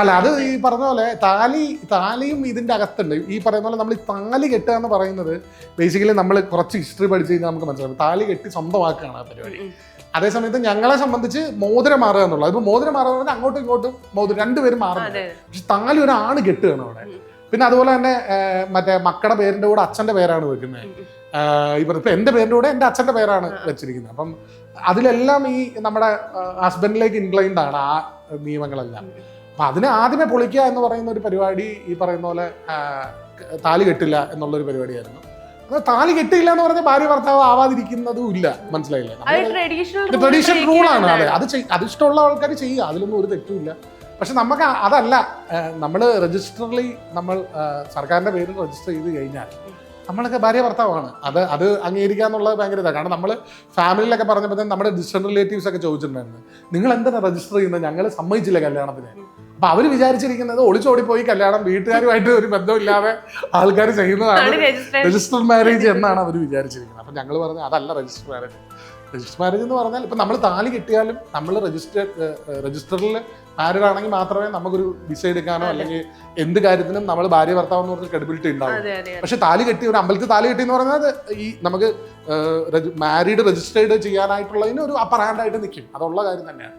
അല്ല അത് ഈ പറഞ്ഞ പോലെ താലി താലിയും ഇതിന്റെ അകത്തുണ്ട്. ഈ പറയുന്ന പോലെ നമ്മൾ ഈ താലി കെട്ടുക എന്ന് പറയുന്നത് ബേസിക്കലി നമ്മൾ കുറച്ച് ഹിസ്റ്ററി പഠിച്ചു കഴിഞ്ഞാൽ നമുക്ക് മനസ്സിലാവും. താലി കെട്ടി സ്വന്തമാക്കുകയാണ് ആ പരിപാടി. അതേസമയത്ത് ഞങ്ങളെ സംബന്ധിച്ച് മോതിരം മാറുക എന്നുള്ളത്. ഇപ്പൊ മോതിരം മാറുക എന്ന് പറഞ്ഞാൽ അങ്ങോട്ടും ഇങ്ങോട്ടും മോതിരം രണ്ടുപേരും മാറുന്നത്. പക്ഷെ താലി ഒരാണ് കെട്ടുകയാണ് അവിടെ. പിന്നെ അതുപോലെ തന്നെ മറ്റേ മക്കളുടെ പേരിന്റെ കൂടെ അച്ഛന്റെ പേരാണ് വെക്കുന്നത്. ഇവർ ഇപ്പൊ എന്റെ പേരിന്റെ കൂടെ എന്റെ അച്ഛന്റെ പേരാണ് വെച്ചിരിക്കുന്നത്. അപ്പം അതിലെല്ലാം ഈ നമ്മുടെ ഹസ്ബൻഡിലേക്ക് ഇൻക്ലൈൻഡ് ആണ് ആ നിയമങ്ങളെല്ലാം. അപ്പൊ അതിനെ ആദ്യമേ പൊളിക്കുക എന്ന് പറയുന്ന ഒരു പരിപാടി ഈ പറയുന്ന പോലെ താലി കെട്ടില്ല എന്നുള്ളൊരു പരിപാടിയായിരുന്നു. അത് താലി കെട്ടില്ല എന്ന് പറഞ്ഞ ഭാര്യ ഭർത്താവ് ആവാതിരിക്കുന്നതും ഇല്ല. മനസ്സിലായില്ലേ? ട്രഡീഷണൽ റൂൾ ആണ്. അതെ അത് അത് ഇഷ്ടമുള്ള ആൾക്കാർ ചെയ്യുക. അതിലൊന്നും ഒരു തെറ്റുമില്ല പക്ഷെ നമുക്ക് അതല്ല നമ്മൾ രജിസ്റ്ററിൽ നമ്മൾ സർക്കാരിന്റെ പേരിൽ രജിസ്റ്റർ ചെയ്ത് കഴിഞ്ഞാൽ നമ്മളൊക്കെ ഭാര്യ ഭർത്താവാണ്. അത് അത് അംഗീകരിക്കുക എന്നുള്ളത് ഭയങ്കര ഇതാണ് കാരണം നമ്മൾ ഫാമിലിയിലൊക്കെ പറഞ്ഞപ്പോൾ നമ്മുടെ ഡിസ്റ്റന്റ് റിലേറ്റീവ്സ് ഒക്കെ ചോദിച്ചിട്ടുണ്ടായിരുന്നു. നിങ്ങൾ എന്താണ് രജിസ്റ്റർ ചെയ്യുന്നത്? ഞങ്ങൾ സമ്മതിച്ചില്ല കല്യാണത്തിന്. അപ്പൊ അവർ വിചാരിച്ചിരിക്കുന്നത് ഒളിച്ചോടി പോയി കല്യാണം വീട്ടുകാരുമായിട്ട് ഒരു ബന്ധമില്ലാതെ ആൾക്കാർ ചെയ്യുന്നതാണ് രജിസ്റ്റർ മാരേജ് എന്നാണ് അവർ വിചാരിച്ചിരിക്കുന്നത്. അപ്പൊ ഞങ്ങൾ പറഞ്ഞത് അതല്ല രജിസ്റ്റർ മാരേജ് രജിസ്റ്റർ മാരേജ് എന്ന് പറഞ്ഞാൽ ഇപ്പം നമ്മൾ താലി കിട്ടിയാലും നമ്മൾ രജിസ്റ്റർ രജിസ്റ്ററിൽ മാരീഡ് ആണെങ്കിൽ മാത്രമേ നമുക്കൊരു വിസ എടുക്കാനോ അല്ലെങ്കിൽ എന്ത് കാര്യത്തിനും നമ്മൾ ഭാര്യ ഭർത്താവ് എന്ന് പറഞ്ഞ ക്രെഡിബിലിറ്റി ഉണ്ടാവും പക്ഷെ താലി കെട്ടി ഒരു അമ്പലത്തിൽ താലി കെട്ടി എന്ന് പറഞ്ഞാൽ ഈ നമുക്ക് മാരീഡ് രജിസ്റ്റേർഡ് ചെയ്യാനായിട്ടുള്ളതിന് ഒരു അപ്പർ ഹാൻഡ് ആയിട്ട് നിൽക്കും. അതുള്ള കാര്യം തന്നെയാണ്.